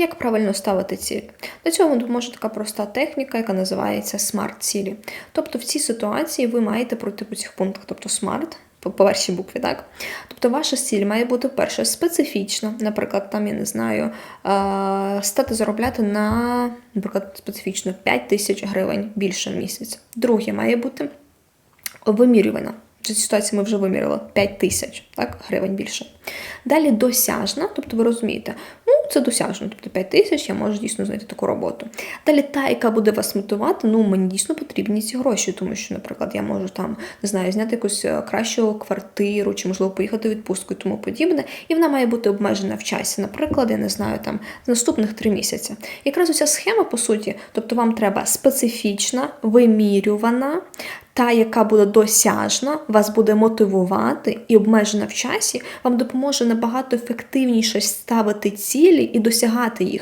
Як правильно ставити цілі? До цього допоможе така проста техніка, яка називається смарт-цілі. Тобто в цій ситуації ви маєте пройти по цих пунктах, тобто смарт. По першій букві, так? Тобто ваша ціль має бути перше специфічна, наприклад, там, я не знаю, стати заробляти на, наприклад, специфічно 5 тисяч гривень більше в місяць. Друге має бути вимірювана. В цій ситуації ми вже виміряли 5 тисяч гривень більше. Далі досяжна, тобто ви розумієте, ну це досяжно, тобто 5 тисяч я можу дійсно знайти таку роботу. Далі та, яка буде вас мотивувати, ну мені дійсно потрібні ці гроші, тому що, наприклад, я можу там не знаю, зняти якусь е, кращу квартиру, чи можливо поїхати в відпустку і тому подібне. І вона має бути обмежена в часі. Наприклад, я не знаю, там з наступних три місяці. Якраз оця схема, по суті, тобто вам треба специфічна, вимірювана. Та, яка буде досяжна, вас буде мотивувати і обмежена в часі, вам допоможе набагато ефективніше ставити цілі і досягати їх.